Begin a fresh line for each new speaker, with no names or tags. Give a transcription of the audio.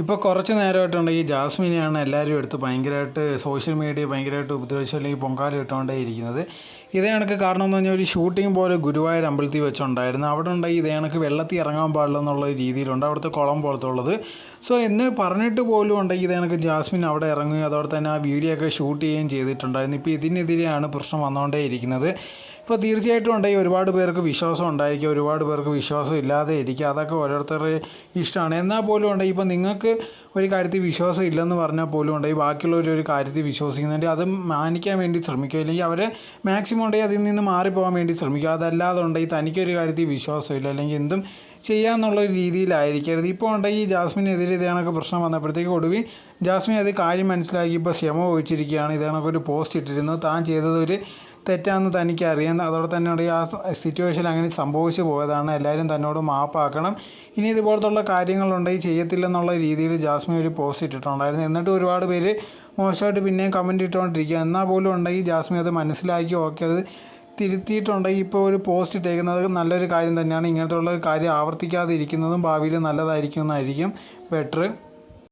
ഇപ്പോൾ കുറച്ച് നേരമായിട്ടുണ്ട്. ഈ ജാസ്മിനെയാണ് എല്ലാവരും എടുത്ത് ഭയങ്കരമായിട്ട് സോഷ്യൽ മീഡിയ ഭയങ്കരമായിട്ട് ഉപദ്രവിച്ച് അല്ലെങ്കിൽ പൊങ്കാല ഇട്ടുകൊണ്ടേ ഇരിക്കുന്നത്. ഇതേ കണക്ക് കാരണം എന്ന് പറഞ്ഞാൽ ഒരു ഷൂട്ടിംഗ് പോലെ ഗുരുവായൂർ അമ്പലത്തിൽ വെച്ചുണ്ടായിരുന്നു. അവിടെ ഉണ്ടായി ഇതേ കണക്ക് വെള്ളത്തിൽ ഇറങ്ങാൻ പാടില്ല എന്നുള്ള രീതിയിലുണ്ട്. അവിടുത്തെ കുളം പോലത്തെ ഉള്ളത്. സോ എന്ന് പറഞ്ഞിട്ട് പോലും ഉണ്ടെങ്കിൽ ഇതേ കണക്ക് ജാസ്മിൻ അവിടെ ഇറങ്ങുകയും അതോടെ തന്നെ ആ വീഡിയോ ഒക്കെ ഷൂട്ട് ചെയ്യുകയും ചെയ്തിട്ടുണ്ടായിരുന്നു. ഇപ്പോൾ ഇതിനെതിരെയാണ് പ്രശ്നം വന്നുകൊണ്ടേ ഇരിക്കുന്നത്. ഇപ്പോൾ തീർച്ചയായിട്ടും ഉണ്ടെങ്കിൽ ഒരുപാട് പേർക്ക് വിശ്വാസം ഉണ്ടായിരിക്കും. ഒരുപാട് പേർക്ക് വിശ്വാസം ഇല്ലാതെ ഇരിക്കുക അതൊക്കെ ഓരോരുത്തരുടെ ഇഷ്ടമാണ്. എന്നാൽ പോലും ഉണ്ടെങ്കിൽ ഇപ്പോൾ നിങ്ങൾക്ക് ഒരു കാര്യത്തിൽ വിശ്വാസം ഇല്ലെന്ന് പറഞ്ഞാൽ പോലും ഉണ്ടെങ്കിൽ ബാക്കിയുള്ളവർ ഒരു കാര്യത്തിൽ വിശ്വസിക്കുന്നുണ്ട്. അത് മാനിക്കാൻ വേണ്ടി ശ്രമിക്കുക. അല്ലെങ്കിൽ അവരെ മാക്സിമം ഉണ്ടെങ്കിൽ അതിൽ നിന്ന് മാറിപ്പോകാൻ വേണ്ടി ശ്രമിക്കുക. അതല്ലാതെ ഉണ്ടെങ്കിൽ തനിക്കൊരു കാര്യത്തിൽ വിശ്വാസമില്ല അല്ലെങ്കിൽ എന്തും ചെയ്യാമെന്നുള്ള രീതിയിലായിരിക്കരുത്. ഇപ്പോൾ ഉണ്ടെങ്കിൽ ജാസ്മിനെതിരെ ഇതേ പ്രശ്നം വന്നപ്പോഴത്തേക്ക് ഒടുവിൽ ജാസ്മിൻ അത് കാര്യം മനസ്സിലാക്കി. ഇപ്പോൾ ക്ഷമ വഹിച്ചിരിക്കുകയാണ്. ഇതേ ഒരു പോസ്റ്റ് ഇട്ടിരുന്നു. താൻ ചെയ്തത് ഒരു തെറ്റാണെന്ന് തനിക്ക് അറിയാം അതോടെ തന്നെ ആ സിറ്റുവേഷൻ അങ്ങനെ സംഭവിച്ചു പോയതാണ്. എല്ലാവരും തന്നോട് മാപ്പാക്കണം. ഇനി ഇതുപോലത്തുള്ള കാര്യങ്ങളുണ്ടെങ്കിൽ ചെയ്യത്തില്ലെന്നുള്ള രീതിയിൽ ജാസ്മിൻ ഒരു പോസ്റ്റ് ഇട്ടിട്ടുണ്ടായിരുന്നു. എന്നിട്ട് ഒരുപാട് പേര് മോശമായിട്ട് പിന്നെയും കമന്റ് ഇട്ടുകൊണ്ടിരിക്കുക എന്നാൽ പോലും ഉണ്ടെങ്കിൽ ജാസ്മി അത് മനസ്സിലാക്കി ഓക്കെ അത് തിരുത്തിയിട്ടുണ്ടെങ്കിൽ ഇപ്പോൾ ഒരു പോസ്റ്റ് ഇട്ടേക്കുന്നത് നല്ലൊരു കാര്യം തന്നെയാണ്. ഇങ്ങനത്തെ ഉള്ള ഒരു കാര്യം ആവർത്തിക്കാതെ ഇരിക്കുന്നതും ഭാവിയിൽ നല്ലതായിരിക്കും എന്നായിരിക്കും. ബെറ്റർ